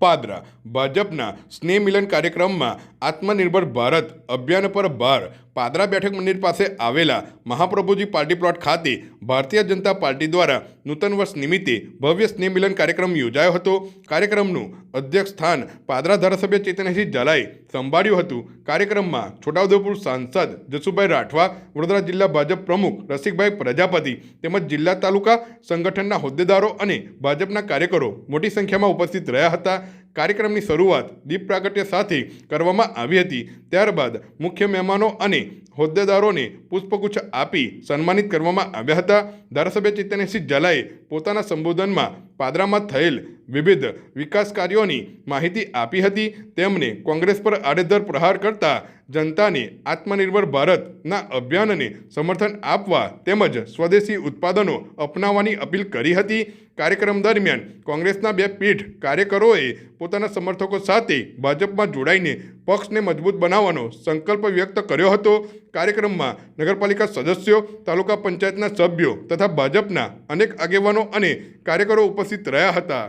પાદરા ભાજપના સ્નેહ મિલન કાર્યક્રમમાં આત્મનિર્ભર ભારત અભિયાન પર ભાર. પાદરા બેઠક મંદિર પાસે આવેલા મહાપ્રભુજી પાર્ટી પ્લોટ ખાતે ભારતીય જનતા પાર્ટી દ્વારા નૂતન વર્ષ નિમિત્તે ભવ્ય સ્નેહ મિલન કાર્યક્રમ યોજાયો હતો. કાર્યક્રમનું અધ્યક્ષ સ્થાન પાદરા ધારાસભ્ય ચેતનસિંહ ઝાલાએ સંભાળ્યું હતું. કાર્યક્રમમાં છોટાઉદેપુર સાંસદ જસુભાઈ રાઠવા, વડોદરા જિલ્લા ભાજપ પ્રમુખ રસિકભાઈ પ્રજાપતિ તેમજ જિલ્લા તાલુકા સંગઠનના હોદ્દેદારો અને ભાજપના કાર્યકરો મોટી સંખ્યામાં ઉપસ્થિત રહ્યા હતા. કાર્યક્રમની શરૂઆત દીપ પ્રાગટ્ય સાથે કરવામાં આવી હતી. ત્યારબાદ મુખ્ય મહેમાનો અને હોદ્દેદારોને પુષ્પગુચ્છ આપી સન્માનિત કરવામાં આવ્યા હતા. ધારાસભ્ય ચેતનસિંહ ઝાલાએ પોતાના સંબોધનમાં પાદરામાં થયેલ વિવિધ વિકાસ કાર્યોની માહિતી આપી હતી. તેમણે કોંગ્રેસ પર આડેધર પ્રહાર કરતા જનતાને આત્મનિર્ભર ભારતના અભિયાનને સમર્થન આપવા તેમજ સ્વદેશી ઉત્પાદનો અપનાવવાની અપીલ કરી હતી. કાર્યક્રમ દરમિયાન કોંગ્રેસના બે પીઠ કાર્યકરોએ પોતાના સમર્થકો સાથે ભાજપમાં જોડાઈને પક્ષને મજબૂત બનાવવાનો સંકલ્પ વ્યક્ત કર્યો હતો. કાર્યક્રમમાં નગરપાલિકા સદસ્યો, તાલુકા પંચાયતના સભ્યો તથા ભાજપના અનેક આગેવાનો અને કાર્યકરો ઉપસ્થિત રહ્યા હતા.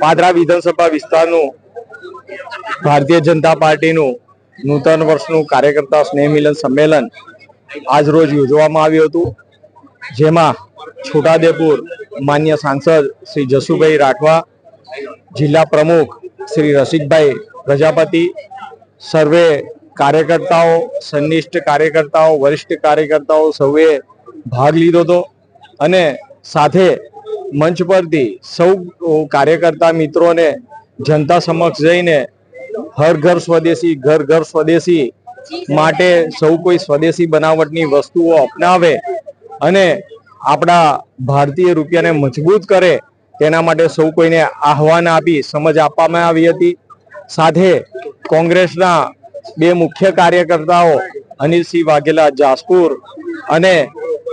પાદરા વિધાનસભા વિસ્તારનું ભારતીય જનતા પાર્ટીનું નૂતન વર્ષનું કાર્યકર્તા સ્નેહ મિલન સંમેલન આજ રોજ યોજવામાં આવ્યું હતું. જેમાં છોટાદેપુર માન્ય સાંસદ શ્રી જસુભાઈ રાઠવા, જિલ્લા પ્રમુખ શ્રી રસિકભાઈ પ્રજાપતિ, સર્વે કાર્યકર્તાઓ, સંનિષ્ઠ કાર્યકર્તાઓ, વરિષ્ઠ કાર્યકર્તાઓ સૌએ ભાગ લીધો હતો અને સાથે મંચ પરથી સૌ કાર્યકર્તા મિત્રોને, જનતા સમક્ષ જઈને હર ઘર સ્વદેશી, ઘર ઘર સ્વદેશી માટે સૌ કોઈ સ્વદેશી બનાવટની વસ્તુઓ અપનાવે અને આપણા ભારતીય રૂપિયાને મજબૂત કરે, તેના માટે સૌ કોઈને આહવાન આપી, સમજ આપવામાં આવી હતી. સાથે કોંગ્રેસના બે મુખ્ય કાર્યકર્તાઓ અનિલસિંહ વાઘેલા જાસપુર અને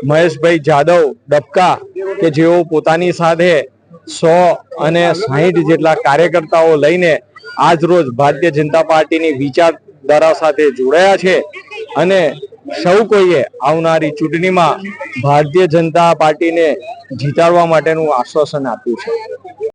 મહેશભાઈ જાદવ, ડબકા, કે જેઓ પોતાની સાથે સો અને સાહીઠ જેટલા કાર્યકર્તાઓ લઈને આજ રોજ ભારતીય જનતા પાર્ટીની વિચારધારા સાથે જોડાયા છે અને સૌ કોઈએ આવનારી ચૂંટણીમાં ભારતીય જનતા પાર્ટીને જીતાડવા માટેનું આશ્વાસન આપ્યું છે.